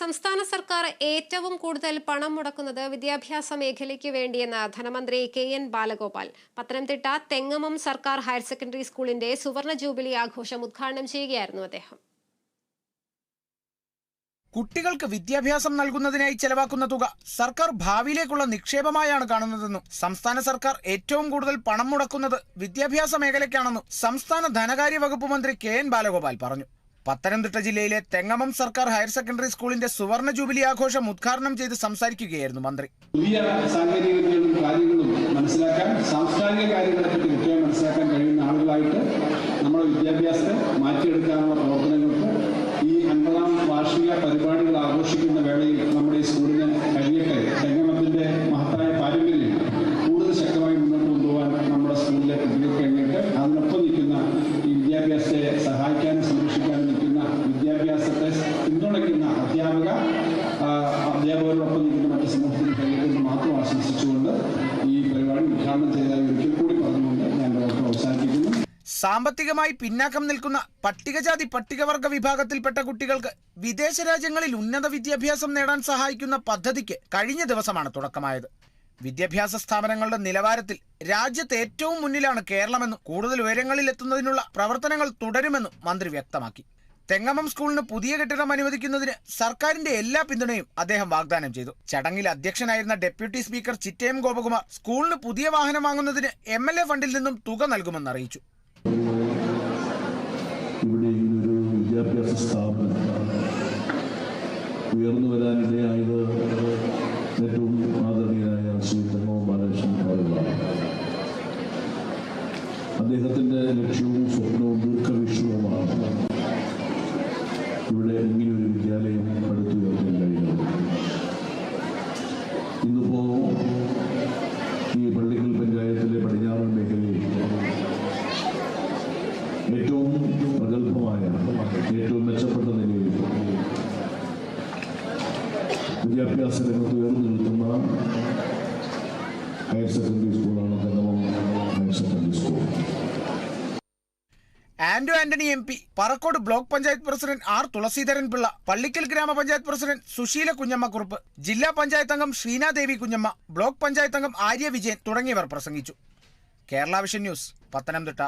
സംസ്ഥാന സർക്കാർ ഏറ്റവും കൂടുതൽ പണം മുടക്കുന്നത് വിദ്യാഭ്യാസ മേഖലയ്ക്ക് വേണ്ടിയെന്ന് ധനമന്ത്രി കെ എൻ ബാലഗോപാൽ. പത്തനംതിട്ട തെങ്ങമം സർക്കാർ ഹയർ സെക്കൻഡറി സ്കൂളിന്റെ സുവർണ ജൂബിലി ആഘോഷം ഉദ്ഘാടനം ചെയ്യുകയായിരുന്നു അദ്ദേഹം. കുട്ടികൾക്ക് വിദ്യാഭ്യാസം നൽകുന്നതിനായി ചെലവാക്കുന്ന തുക സർക്കാർ ഭാവിയിലേക്കുള്ള നിക്ഷേപമായാണ് കാണുന്നതെന്നും സംസ്ഥാന സർക്കാർ ഏറ്റവും കൂടുതൽ പണം മുടക്കുന്നത് വിദ്യാഭ്യാസ മേഖലയ്ക്കാണെന്നും സംസ്ഥാന ധനകാര്യ വകുപ്പ് മന്ത്രി കെ എൻ ബാലഗോപാൽ പറഞ്ഞു. പത്തനംതിട്ട ജില്ലയിലെ തെങ്ങമം സർക്കാർ ഹയർ സെക്കൻഡറി സ്കൂളിന്റെ സുവർണ ജൂബിലി ആഘോഷം ഉദ്ഘാടനം ചെയ്ത് സംസാരിക്കുകയായിരുന്നു മന്ത്രി. പുതിയ സാങ്കേതിക വിദ്യകളും കാര്യങ്ങളും മനസ്സിലാക്കാൻ സാംസ്കാരിക കാര്യങ്ങളെപ്പറ്റി കൃത്യമായി മനസ്സിലാക്കാൻ കഴിയുന്ന ആളുകളായിട്ട് നമ്മുടെ വിദ്യാഭ്യാസത്തെ മാറ്റിയെടുക്കാനുള്ള പ്രവർത്തനങ്ങൾക്ക് ഈ അൻപതാം വാർഷിക പരിപാടികൾ ആഘോഷിക്കുന്ന വേളയിൽ നമ്മുടെ ഈ സ്കൂളിന് കഴിയട്ടെ രംഗമത്തിന്റെ മഹത്തായ പാരമ്പര്യം കൂടുതൽ ശക്തമായി മുന്നോട്ട് കൊണ്ടുപോകാൻ നമ്മുടെ സ്കൂളിലെ കുട്ടികൾക്ക് കഴിഞ്ഞിട്ട് അതിനൊപ്പം നിൽക്കുന്ന ഈ വിദ്യാഭ്യാസത്തെ സഹായിക്കാനും സംരക്ഷിക്കാനും നിൽക്കുന്ന വിദ്യാഭ്യാസത്തെ പിന്തുണയ്ക്കുന്ന അധ്യാപക അധ്യാപകരോടൊപ്പം നിൽക്കുന്ന മറ്റ് സമൂഹത്തിന് കഴിയുമെന്ന് മാത്രം ആശംസിച്ചുകൊണ്ട് ഈ പരിപാടി ഉദ്ഘാടനം ചെയ്തതായി ഒരിക്കൽ കൂടി പറഞ്ഞുകൊണ്ട് ഞാൻ അവസാനിപ്പിക്കുന്നു. സാമ്പത്തികമായി പിന്നാക്കം നിൽക്കുന്ന പട്ടികജാതി പട്ടികവർഗ വിഭാഗത്തിൽപ്പെട്ട കുട്ടികൾക്ക് വിദേശ രാജ്യങ്ങളിൽ ഉന്നത വിദ്യാഭ്യാസം നേടാൻ സഹായിക്കുന്ന പദ്ധതിക്ക് കഴിഞ്ഞ ദിവസമാണ് തുടക്കമായത്. വിദ്യാഭ്യാസ സ്ഥാപനങ്ങളുടെ നിലവാരത്തിൽ രാജ്യത്ത് ഏറ്റവും മുന്നിലാണ് കേരളമെന്നും കൂടുതൽ ഉയരങ്ങളിൽ എത്തുന്നതിനുള്ള പ്രവർത്തനങ്ങൾ തുടരുമെന്നും മന്ത്രി വ്യക്തമാക്കി. തെങ്ങമം സ്കൂളിന് പുതിയ കെട്ടിടം അനുവദിക്കുന്നതിന് സർക്കാരിന്റെ എല്ലാ പിന്തുണയും അദ്ദേഹം വാഗ്ദാനം ചെയ്തു. ചടങ്ങിൽ അധ്യക്ഷനായിരുന്ന ഡെപ്യൂട്ടി സ്പീക്കർ ചിറ്റയം ഗോപകുമാർ സ്കൂളിന് പുതിയ വാഹനം വാങ്ങുന്നതിന് എം എൽ എ ഫണ്ടിൽ നിന്നും തുക നൽകുമെന്ന് അറിയിച്ചു. ഇവിടെ വിദ്യാഭ്യാസ സ്ഥാപനം ഏറ്റവും ആദരണീയനായ ശ്രീ ലക്ഷ്യവും സ്വപ്നവും ഏറ്റവും മെച്ചപ്പെട്ട നിലയിൽ വിദ്യാഭ്യാസ രംഗത്ത് ഉയർന്നു നിൽക്കുന്ന ഹയർ സെക്കൻഡറി സ്കൂളാണ് Anto Antony M P Parakode block panchayat president R Thulaseedharan Pillai Pallickal ഗ്രാമപഞ്ചായത്ത് പ്രസിഡന്റ് സുശീല കുഞ്ഞമ്മ കുറുപ്പ് ജില്ലാ പഞ്ചായത്ത് അംഗം ശ്രീനാദേവി കുഞ്ഞമ്മ ബ്ലോക്ക് പഞ്ചായത്ത് അംഗം ആര്യ വിജയൻ തുടങ്ങിയവർ പ്രസംഗിച്ചു. Kerala vision news Pathanamthitta.